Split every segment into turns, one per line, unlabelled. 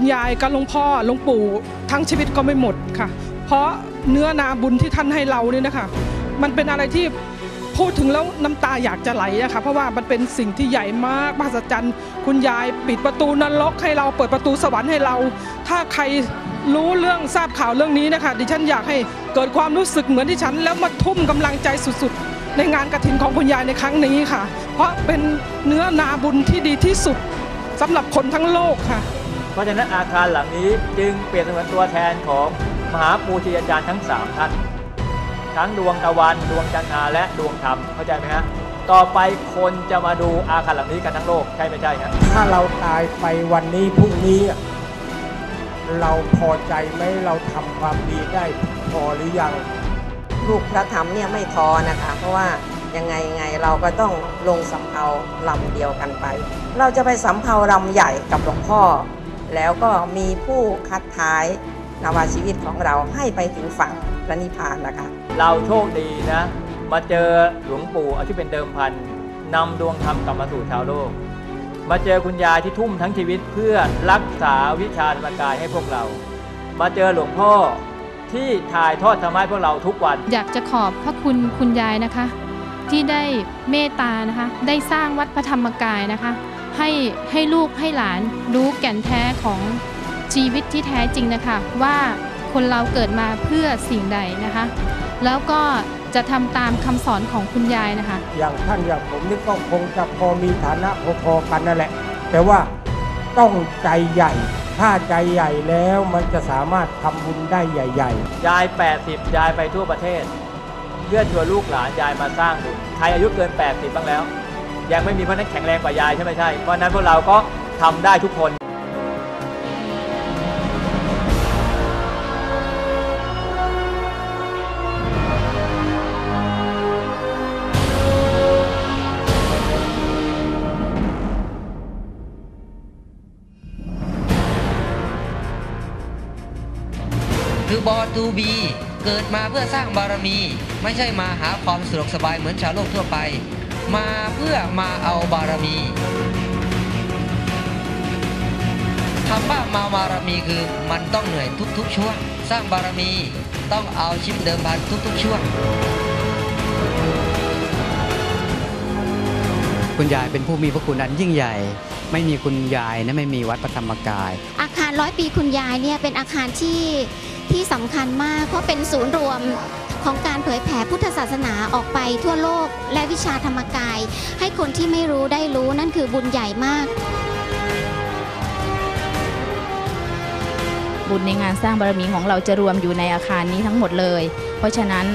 คุณยายกับหลวงพ่อหลวงปู่ทั้งชีวิตก็ไม่หมดค่ะ เพราะเนื้อนาบุญที่ท่านให้เราเนี่ยนะคะ มันเป็นอะไรที่พูดถึงแล้วน้ำตาอยากจะไหลอะค่ะเพราะว่ามันเป็นสิ่งที่ใหญ่มากมหัศจรรย์ คุณยายปิดประตูนรกให้เราเปิดประตูสวรรค์ให้เรา ถ้าใครรู้เรื่องทราบข่าวเรื่องนี้นะคะ ดิฉันอยากให้เกิดความรู้สึกเหมือนที่ฉัน แล้วมาทุ่มกำลังใจสุดๆ ในงานกระถินของคุณยายในครั้งนี้ค่ะ เพราะเป็นเนื้อนาบุญที่ดีที่สุดสำหรับคนทั้งโลกค่ะ
ราะฉะนั้นอาคารหลังนี้จึงเปรียบเสมือนตัวแทนของมหาปูชนียาจารย์ทั้ง 3 ท่าน ทั้งดวงตะวันดวงจันทราและดวงธรรมเข้าใจไหมฮะต่อไปคนจะมาดูอาคารหลังนี้กันทั้งโลกใช่ไม่ใช่ฮะ
ถ้าเราตายไปวันนี้พรุ่งนี้อะเราพอใจไหมเราทำความดีได้พอหรือยัง
ลูกพระธรรมเนี่ยไม่ท้อนะคะ เพราะว่ายังไงยังไงเราก็ต้องลงสำเภาลำเดียวกันไป เราจะไปสำเภาลำใหญ่กับหลวงพ่อ แล้วก็มีผู้คัดท้ายนาวาชีวิตของเราให้ไปถึงฝั่งพระนิพพานนะคะ
เราโชคดีนะ มาเจอหลวงปู่เอาที่เป็นเดิมพันนำดวงธรรมกลับมาสู่ชาวโลก มาเจอคุณยายที่ทุ่มทั้งชีวิตเพื่อรักษาวิชาธรรมกายให้พวกเรา มาเจอหลวงพ่อที่ถ่ายทอดธรรมะให้พวกเราทุกวัน
อยากจะขอบพระคุณคุณยายนะคะ ที่ได้เมตตานะคะ ได้สร้างวัดพระธรรมกายนะคะ ให้ให้ลูกให้หลานรู้แก่นแท้ของชีวิตที่แท้จริงนะคะ ว่าคนเราเกิดมาเพื่อสิ่งใดนะคะ แล้วก็จะทำตามคำสอนของคุณยายนะคะ
อย่างท่านอย่างผมนี่ก็คงจะพอมีฐานะพอๆกันนั่นแหละ แต่ว่าต้องใจใหญ่ ถ้าใจใหญ่แล้วมันจะสามารถทำบุญได้ใหญ่ ๆ
ยาย 80 ยายไปทั่วประเทศ เพื่อชวนลูกหลานยายมาสร้างบุญใครอายุเกิน 80 บ้างแล้ว ยังไม่มีเพราะนั้นแข็งแรงกว่ายายใช่ไหมใช่ เพราะฉะนั้นพวกเราก็ทำได้ทุกคน
คือบอตูบีเกิดมาเพื่อสร้างบารมี ไม่ใช่มาหาความสะดวกสบายเหมือนชาวโลกทั่วไป มาเพื่อมาเอาบารมีคำว่ามาบารมีคือมันต้องเหนื่อยทุก ๆ ช่วง สร้างบารมีต้องเอาชิปเดิมพันทุก ๆ ช่วง
คุณยายเป็นผู้มีพระคุณอันยิ่งใหญ่ ไม่มีคุณยายนะไม่มีวัดพระธรรมกาย
อาคารร้อยปีคุณยายเนี่ยเป็นอาคารที่ที่สำคัญมาก เพราะเป็นศูนย์รวม ของการเผยแผ่พุทธศาสนาออกไปทั่วโลกและวิชาธรรมกาย ให้คนที่ไม่รู้ได้รู้นั่นคือบุญใหญ่มาก
บุญในงานสร้างบารมีของเราจะรวมอยู่ในอาคารนี้ทั้งหมดเลย เพราะฉะนั้น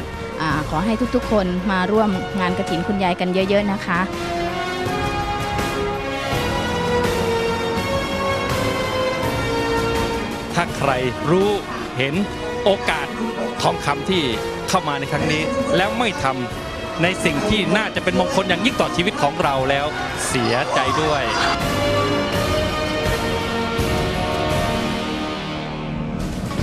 อาขอให้ทุกๆ คนมาร่วมงานกระถินคุณยายกันเยอะๆนะคะ
ถ้าใครรู้เห็นโอกาสทองคำที่ เข้ามาในครั้งนี้ แล้วไม่ทำในสิ่งที่น่าจะเป็นมงคลอย่างยิ่งต่อชีวิตของเราแล้วเสียใจด้วย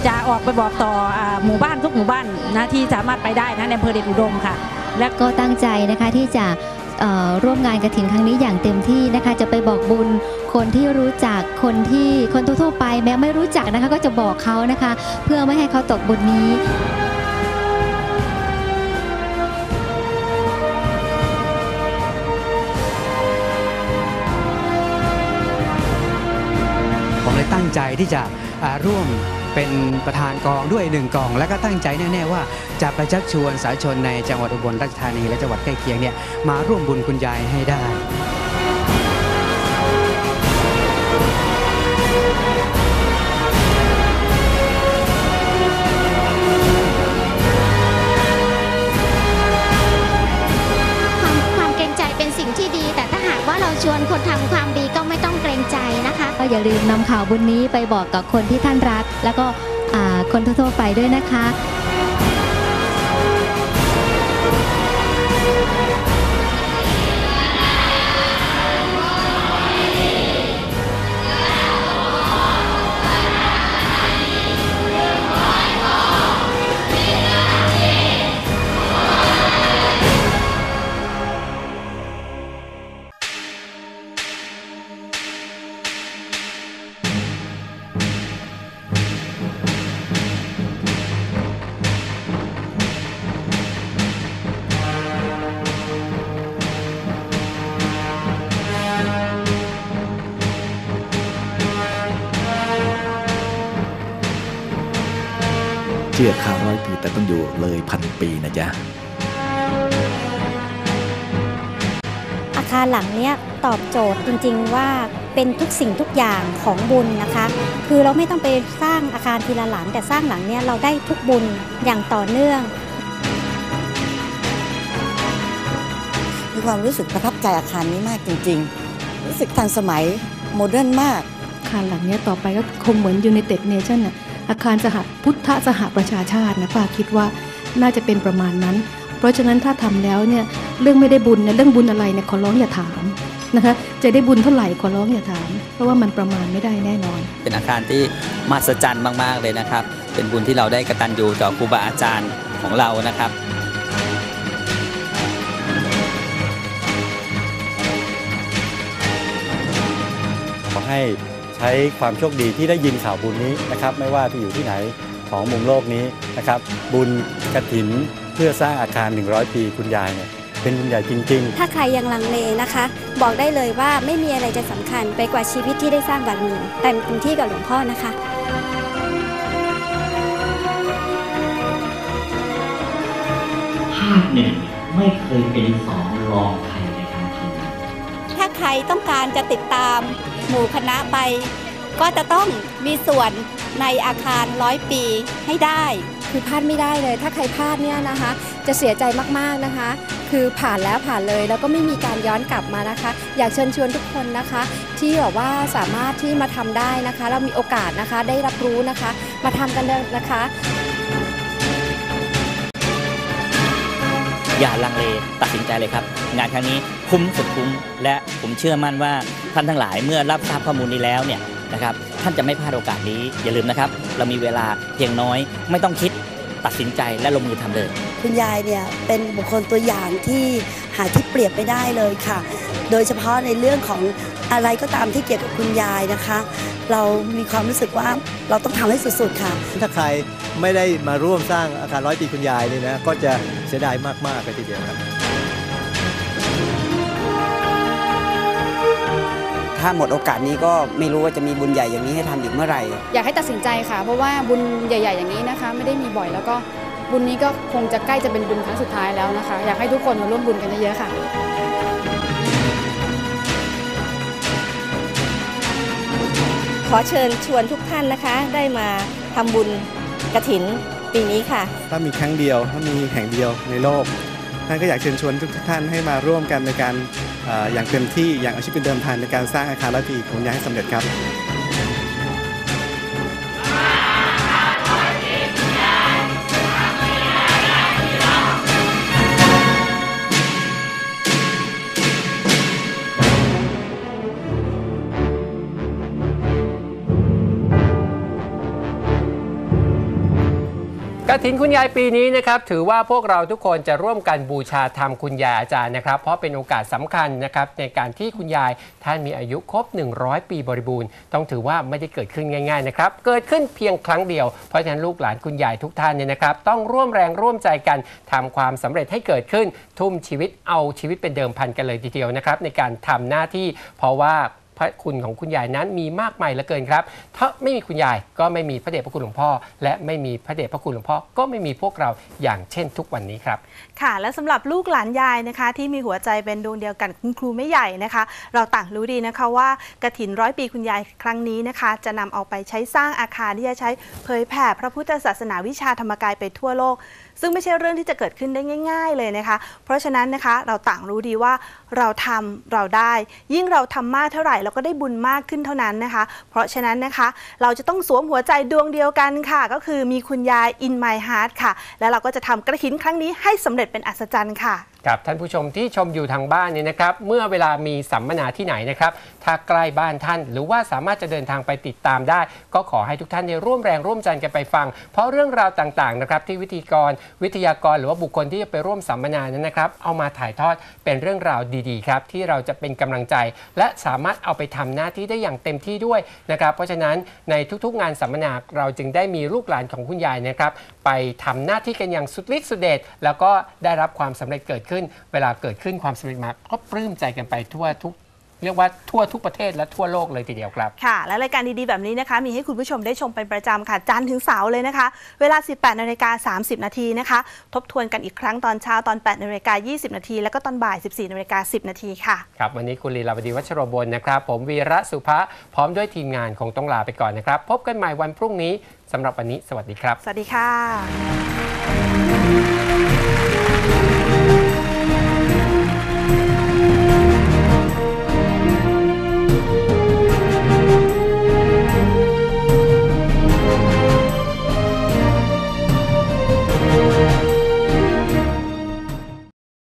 จะออกไปบอกต่ออาหมู่บ้านทุกหมู่บ้านนะที่สามารถไปได้นะในอำเภอเดชอุดมค่ะ และ
ก็ตั้งใจนะคะที่จะเอ่อร่วมงานกระถินครั้งนี้อย่างเต็มที่นะคะจะไปบอกบุญคนที่รู้จักคนที่คนทั่วๆไป แม้ไม่รู้จักนะคะก็จะบอกเขานะคะ เพื่อไม่ให้เขาตกบุญนี้
ใจที่จะร่วมเป็นประธานกองด้วยหนึ่งกอง และก็ตั้งใจแน่ๆว่าจะไปชักชวนสาธาชนในจังหวัดอุบลราชธานีและจังหวัดใกล้เคียงเนี่ยมาร่วมบุญคุณยายให้ได้า
ลืมนำข่าวบุญนี้ไปบอกกับคนที่ท่านรัก แล้วก็คนทั่วๆไปด้วยนะคะ
ชื่อข้าวร้อยปีแต่ต้องอยู่เลยพันปีนะจ๊ะ
อาคารหลังเนี้ยตอบโจทย์จริง ๆ ว่าเป็นทุกสิ่งทุกอย่างของบุญนะคะ คือเราไม่ต้องไปสร้างอาคารทีละหลัง แต่สร้างหลังเนี้ยเราได้ทุกบุญอย่างต่อเนื่อง
มีความรู้สึกประทับใจอาคารนี้มากจริง ๆ รู้สึกทันสมัยโมเดิร์นมาก
อาคารหลังเนี้ยต่อไปก็คงเหมือน United Nation น่ะ อาคารสหพุทธสหประชาชาตินะป้าคิดว่าน่าจะเป็นประมาณนั้น เพราะฉะนั้นถ้าทำแล้วเนี่ยเรื่องไม่ได้บุญเนี่ยเรื่องบุญอะไรเนี่ยขอร้องอย่าถามนะคะจะได้บุญเท่าไหร่ขอร้องอย่าถาม เพราะว่ามันประมาณไม่ได้แน่นอน
เป็นอาคารที่มหัศจรรย์มาก ๆ เลยนะครับ เป็นบุญที่เราได้กระตันยูต่อครูบาอาจารย์ของเรานะครับ
ขอให้ ใช้ความโชคดีที่ได้ยินข่าวบุญนี้นะครับ ไม่ว่าจะอยู่ที่ไหนของมุมโลกนี้นะครับ บุญกระถินเพื่อสร้างอาคาร 100 ปีคุณยายเนี่ยเป็นบุญใหญ่จริง ๆ
ถ้าใครยังลังเลนะคะ บอกได้เลยว่าไม่มีอะไรจะสำคัญไปกว่าชีวิตที่ได้สร้างบารมีแต่เต็มที่กับหลวงพ่อนะคะ
ภาคหนึ่งไม่เคยเป็นสองรองใครในการทำงาน
ถ้าใครต้องการจะติดตาม หมู่คณะไป ก็จะต้องมีส่วนในอาคารร้อยปีให้ได้
คือพลาดไม่ได้เลย ถ้าใครพลาดเนี่ยนะคะ จะเสียใจมากๆนะคะ คือผ่านแล้วผ่านเลยแล้วก็ไม่มีการย้อนกลับมานะคะ อยากเชิญชวนทุกคนนะคะ ที่แบบว่าสามารถที่มาทำได้นะคะ เรามีโอกาสนะคะได้รับรู้นะคะ มาทำกันเลยนะคะ
อย่าลังเลตัดสินใจเลยครับ งานครั้งนี้คุ้มสุดคุ้ม และผมเชื่อมั่นว่าท่านทั้งหลายเมื่อรับทราบข้อมูลนี้แล้วเนี่ยนะครับท่านจะไม่พลาดโอกาสนี้ อย่าลืมนะครับ เรามีเวลาเพียงน้อย ไม่ต้องคิดตัดสินใจและลงมือทำเลย
คุณยายเนี่ยเป็นบุคคลตัวอย่างที่หาที่เปรียบไม่ได้เลยค่ะ โดยเฉพาะในเรื่องของอะไรก็ตามที่เกี่ยวกับคุณยายนะคะ เรามีความรู้สึกว่าเราต้องทำให้สุดๆค่ะ
ถ้าใครไม่ได้มาร่วมสร้างอาคารร้อยปีคุณยายนี่นะก็จะเสียดายมากๆเลยทีเดียวครับ
ถ้าหมดโอกาสนี้ก็ไม่รู้ว่าจะมีบุญใหญ่อย่างนี้ให้ทำอีกเมื่อไหร่
อยากให้ตัดสินใจค่ะ เพราะว่าบุญใหญ่ ๆ อย่างนี้นะคะ ไม่ได้มีบ่อยแล้วก็บุญนี้ก็คงจะใกล้จะเป็นบุญครั้งสุดท้ายแล้วนะคะ อยากให้ทุกคนมาร่วมบุญกันเยอะๆค่ะ
ขอเชิญชวนทุกท่านนะคะ ได้มาทำบุญกระถินปีนี้ค่ะ
ถ้ามีครั้งเดียวถ้ามีแห่งเดียวในโลกท่านก็อยากเชิญชวนทุกท่านให้มาร่วมกันในการออย่างเต็มที่อย่างอาชีพเป็นเดิมพันในการสร้างอาคารร้อยปีของยายให้สำเร็จครับ
กฐินคุณยายปีนี้นะครับถือว่าพวกเราทุกคนจะร่วมกันบูชาธรรมคุณยายอาจารย์นะครับ เพราะเป็นโอกาสสำคัญนะครับในการที่คุณยายท่านมีอายุครบ 100 ปีบริบูรณ์ ต้องถือว่าไม่ได้เกิดขึ้นง่ายๆนะครับเกิดขึ้นเพียงครั้งเดียว เพราะฉะนั้นลูกหลานคุณยายทุกท่านเนี่ยนะครับต้องร่วมแรงร่วมใจกันทำความสำเร็จให้เกิดขึ้น ทุ่มชีวิตเอาชีวิตเป็นเดิมพันกันเลยทีเดียวนะครับในการทำหน้าที่เพราะว่า ระคุณของคุณยายนั้นมีมากมายเหลือเกินครับ ถ้าไม่มีคุณยายก็ไม่มีพระเดชพระคุณหลวงพ่อ และไม่มีพระเดชพระคุณหลวงพ่อก็ไม่มีพวกเราอย่างเช่นทุกวันนี้ครับ
ค่ะ และสำหรับลูกหลานยายนะคะ ที่มีหัวใจเป็นดวงเดียวกันคุณครูไม่ใหญ่นะคะ เราต่างรู้ดีนะคะว่ากระถินร้อยปีคุณยายครั้งนี้นะคะ จะนำเอาไปใช้สร้างอาคารที่จะใช้เผยแผ่พระพุทธศาสนาวิชาธรรมกายไปทั่วโลก ซึ่งไม่ใช่เรื่องที่จะเกิดขึ้นได้ง่าย ๆ เลยนะคะ เพราะฉะนั้นนะคะเราต่างรู้ดีว่าเราทำเราได้ ยิ่งเราทำมากเท่าไหร่เราก็ได้บุญมากขึ้นเท่านั้นนะคะ เพราะฉะนั้นนะคะเราจะต้องสวมหัวใจดวงเดียวกันค่ะ ก็คือมีคุณยาย in my heart ค่ะ แล้วเราก็จะทำกระถินครั้งนี้ให้สำเร็จเป็นอัศจรรย์ค่ะ
กับท่านผู้ชมที่ชมอยู่ทางบ้านเนี่ยนะครับ เมื่อเวลามีสัมมนาที่ไหนนะครับ ถ้าใกล้บ้านท่าน หรือว่าสามารถจะเดินทางไปติดตามได้ ก็ขอให้ทุกท่านร่วมแรงร่วมใจกันไปฟัง เพราะเรื่องราวต่างๆนะครับที่วิธีกรวิทยากรหรือว่าบุคคลที่จะไปร่วมสัมมนานั้นนะครับ เอามาถ่ายทอดเป็นเรื่องราวดีๆครับที่เราจะเป็นกำลังใจ และสามารถเอาไปทำหน้าที่ได้อย่างเต็มที่ด้วยนะครับเพราะฉะนั้นในทุกๆ งานสัมมนาเราจึงได้มีลูกหลานของคุณยายนะครับ ไปทำหน้าที่กันอย่างสุดฤทธิ์สุดเดชแล้วก็ได้รับความสำเร็จเกิดขึ้น เวลาเกิดขึ้นความสำเร็จมาก็ปลื้มใจกันไปทั่วทุกเรียกว่าทั่วทุกประเทศและทั่วโลกเลยทีเดียวครับ
ค่ะ และรายการดีๆ แบบนี้นะคะ มีให้คุณผู้ชมได้ชมเป็นประจำค่ะ จันทร์ถึงเสาร์เลยนะคะ เวลา 18นาฬิกา30 นาทีนะคะ ทบทวนกันอีกครั้งตอนเช้าตอน8นาฬิกา20 นาที แล้วก็ตอนบ่าย 14นาฬิกา10 นาทีค่ะ
ครับ วันนี้คุณลีลาวดีวัชโรบลนะครับ ผมวีระสุภะพร้อมด้วยทีมงานคงต้องลาไปก่อนนะครับ พบกันใหม่วันพรุ่งนี้สำหรับวันนี้ สวัสดีครับ
สวัสดีค่ะ